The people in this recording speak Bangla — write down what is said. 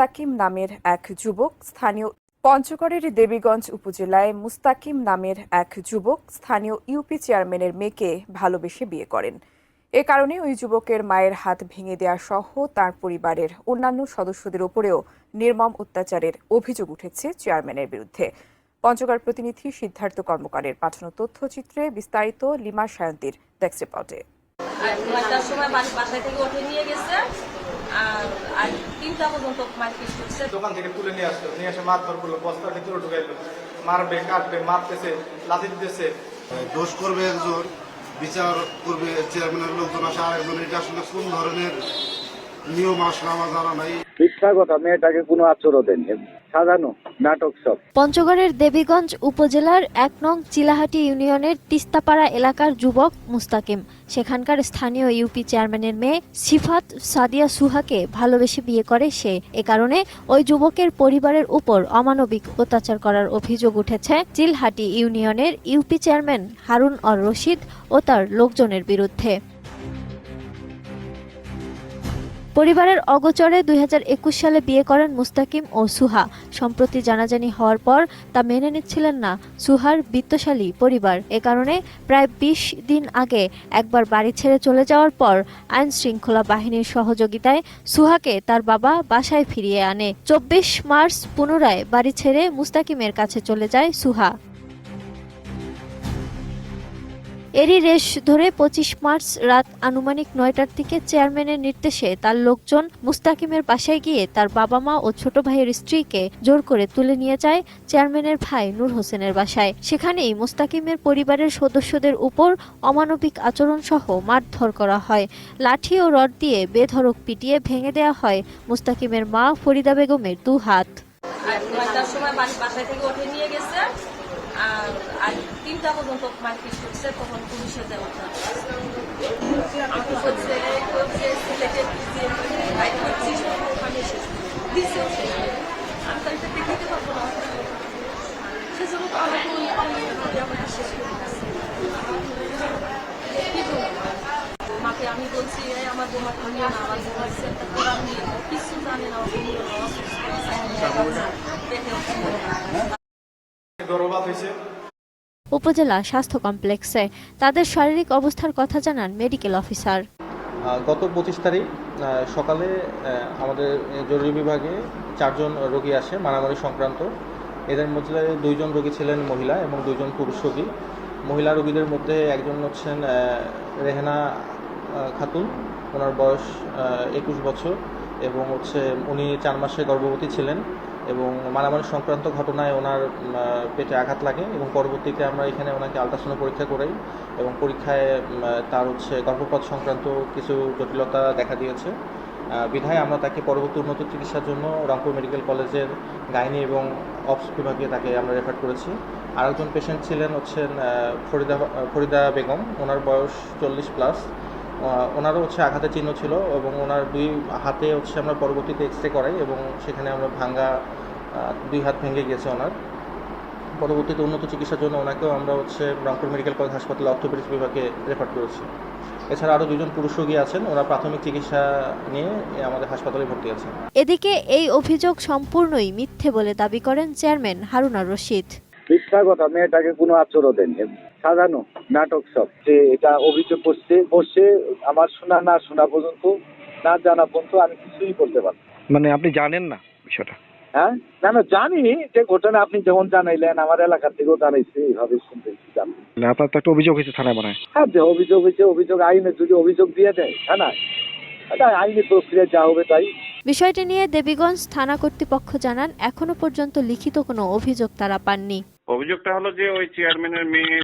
মুস্তাকিম নামের এক যুবক স্থানীয় পঞ্চগড়ের দেবীগঞ্জ উপজেলায় মুস্তাকিম নামের এক যুবক স্থানীয় ইউপি চেয়ারম্যানের মেয়েকে ভালোবেসে বিয়ে করেন। এ কারণে ওই যুবকের মায়ের হাত ভেঙে দেওয়া সহ তার পরিবারের অন্যান্য সদস্যদের উপরেও নির্মম অত্যাচারের অভিযোগ উঠেছে চেয়ারম্যানের বিরুদ্ধে। পঞ্চগড় প্রতিনিধি সিদ্ধার্থ কর্মকারের পাঠানো তথ্যচিত্রে বিস্তারিত লিমা সায়ন্তীর ডেস্ক রিপোর্টে। আর আর তিনটা পর্যন্ত মারপিট করছে। দোকান থেকে তুলে নিয়ে আসলো। নিয়ে এসে মারধর করল বস্তার ভিতরে ঢুকাইলো। মারবে কাটবে মারতেছে লাথি দিতেছে। দোষ করবে একজন বিচার করবে চেয়ারম্যানের লোকজন আসে আরেকজন। এটা আসলে কোন ধরনের নিয়ম আসলে আমার জানা নাই। মিথ্যা কথা মেয়েটাকে কোনো আচরণ দেননি। সাজানো। নাটক সব। পঞ্চগড়ের দেবীগঞ্জ উপজেলার এক নং চিলাহাটি ইউনিয়নের তিস্তাপাড়া এলাকার যুবক মুস্তাকিম। সেখানকার স্থানীয় ইউপি চেয়ারম্যানের মেয়ে সিফাত সাদিয়া সুহাকে ভালোবেসে বিয়ে করে সে। এ কারণে ওই যুবকের পরিবারের উপর অমানবিক অত্যাচার করার অভিযোগ উঠেছে চিলহাটি ইউনিয়নের ইউপি চেয়ারম্যান হারুন অর রশিদ ও তার লোকজনের বিরুদ্ধে। পরিবারের অগোচরে দুই হাজার একুশ সালে বিয়ে করেন মুস্তাকিম ও সুহা। সম্প্রতি জানাজানি হওয়ার পর তা মেনে নিচ্ছিলেন না সুহার বিত্তশালী পরিবার। এ কারণে প্রায় বিশ দিন আগে একবার বাড়ি ছেড়ে চলে যাওয়ার পর আইন শৃঙ্খলা বাহিনীর সহযোগিতায় সুহাকে তার বাবা বাসায় ফিরিয়ে আনে। চব্বিশ মার্চ পুনরায় বাড়ি ছেড়ে মুস্তাকিমের কাছে চলে যায় সুহা। এরই রেশ ধরে পঁচিশ মার্চ রাত আনুমানিক নয়টার দিকে চেয়ারম্যানের নির্দেশে তার লোকজন মুস্তাকিমের বাসায় গিয়ে তার বাবা মা ও ছোট ভাইয়ের স্ত্রীকে জোর করে তুলে নিয়ে যায় চেয়ারম্যানের ভাই নূর হোসেনের বাসায়। সেখানেই মুস্তাকিমের পরিবারের সদস্যদের উপর অমানবিক আচরণ সহ মারধর করা হয়। লাঠি ও রড দিয়ে বেধড়ক পিটিয়ে ভেঙে দেওয়া হয় মুস্তাকিমের মা ফরিদা বেগমের দু হাত নয়টার সময় বাড়ি বাসায় থেকে উঠে নিয়ে গেছে। আর আর তিনটা পর্যন্ত মারপিট করছে, তখন পুলিশে যে দিছে আমি দেখতে পারব না। সেজন্য আমাকে শেষ করে কি? মাকে আমি বলছি এই আমার বোমা ভাঙিয়ে না আমার বোমা কিছু জানি না গর্ভপাত হয়েছে। উপজেলা স্বাস্থ্য কমপ্লেক্সে তাদের শারীরিক অবস্থার কথা জানান মেডিকেল অফিসার। গত পঁচিশ তারিখ সকালে আমাদের জরুরি বিভাগে চারজন রোগী আসে মারামারি সংক্রান্ত। এদের মধ্যে দুইজন রোগী ছিলেন মহিলা এবং দুইজন পুরুষ রোগী। মহিলা রোগীদের মধ্যে একজন হচ্ছেন রেহেনা খাতুন। ওনার বয়স একুশ বছর এবং হচ্ছে উনি চার মাসে গর্ভবতী ছিলেন এবং মারামারি সংক্রান্ত ঘটনায় ওনার পেটে আঘাত লাগে এবং পরবর্তীতে আমরা এখানে ওনাকে আলট্রাসাউন্ড পরীক্ষা করাই এবং পরীক্ষায় তার হচ্ছে গর্ভপাত সংক্রান্ত কিছু জটিলতা দেখা দিয়েছে। বিধায় আমরা তাকে পরবর্তী উন্নত চিকিৎসার জন্য রংপুর মেডিকেল কলেজের গাইনি এবং অপস বিভাগে তাকে আমরা রেফার করেছি। আরেকজন পেশেন্ট ছিলেন হচ্ছেন ফরিদা ফরিদা বেগম। ওনার বয়স চল্লিশ প্লাস। ওনারও হচ্ছে আঘাতের চিহ্ন ছিল এবং ওনার দুই হাতে হচ্ছে আমরা পরবর্তীতে এক্স রে করাই এবং সেখানে আমরা ভাঙ্গা দুই হাত ভেঙে গিয়েছে ওনার। পরবর্তীতে উন্নত চিকিৎসার জন্য ওনাকেও আমরা হচ্ছে রংপুর মেডিকেল কলেজ হাসপাতালে অর্থোপেডিক্স বিভাগে রেফার করেছি। এছাড়া আরও দুজন পুরুষ রোগী আছেন ওরা প্রাথমিক চিকিৎসা নিয়ে আমাদের হাসপাতালে ভর্তি আছেন। এদিকে এই অভিযোগ সম্পূর্ণই মিথ্যে বলে দাবি করেন চেয়ারম্যান হারুনা রশিদ। মিথ্যা কথা মেয়েটাকে কোনো আচরণ দেননি। সাজানো। নাটক সব যে এটা অভিযোগ করছে বসে আমার শোনা না শোনা পর্যন্ত না জানা পর্যন্ত আমি কিছুই বলতে পারব মানে আপনি জানেন না বিষয়টা? হ্যাঁ? না না জানি যে ঘটনা আপনি যেমন জানাইলেন আমার এলাকা থেকেও জানাইছে এইভাবে শুনতে জানি। মানে আপনার তো একটা অভিযোগ হয়েছে থানায় মনে হয়। হ্যাঁ যে অভিযোগ হয়েছে অভিযোগ আইনে যদি অভিযোগ দিয়ে দেয় হ্যাঁ না এটা আইনি প্রক্রিয়া যা হবে তাই। বিষয়টি নিয়ে দেবীগঞ্জ থানা কর্তৃপক্ষ জানান এখনও পর্যন্ত লিখিত কোনো অভিযোগ তারা পাননি। অভিযোগটা হলো যে ওই চেয়ারম্যানের মেয়ে